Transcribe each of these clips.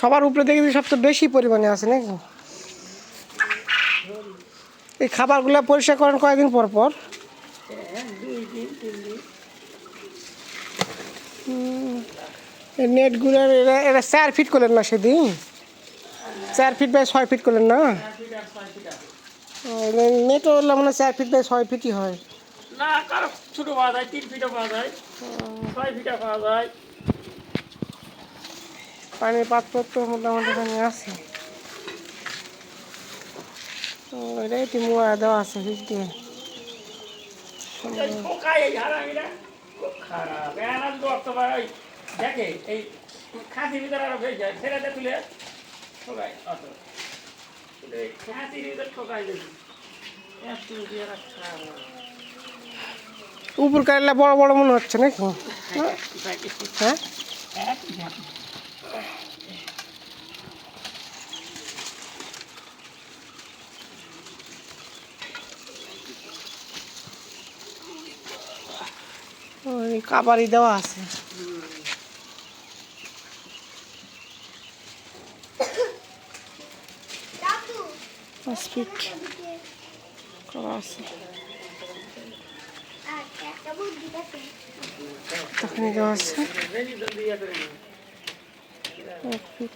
সবার উপরে দেখি সবচেয়ে বেশি পরিমাণে আছে নাকি? এই খাবারগুলো পরিষ্কার করেন কয়েকদিন পর পর। দুই দিন তিন দিন এই নেটগুলো এরা এরা চার ফিট করলেন না সেদিন? চার ফিট বাই ছয় ফিট করলেন না? নেটও মানে চার ফিট বাই ছয় ফিটই হয়। না কারও ছোট পাওয়া যায় তিন ফিটও পাওয়া যায় ছয় ফিটও পাওয়া যায়। পানির পাত্র তো মোটামুটি এখানে আছে। দেওয়া আছে দিয়ে। দেখে এই খাসির ভিতরে আরও হয়ে। তুলে ঠোকায় অত। খাসির ভিতরে ঠোকায় দেখি উপর কাটলে বড় বড় মনে হচ্ছে নাকি? হ্যাঁ? কাবারি দেওয়া আছে পাঁচ ফিট করা আছে এখানে দেওয়া আছে এক ফিট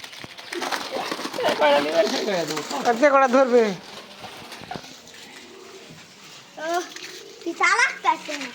যে কটা ধরবে। চালাক পাচ্ছে না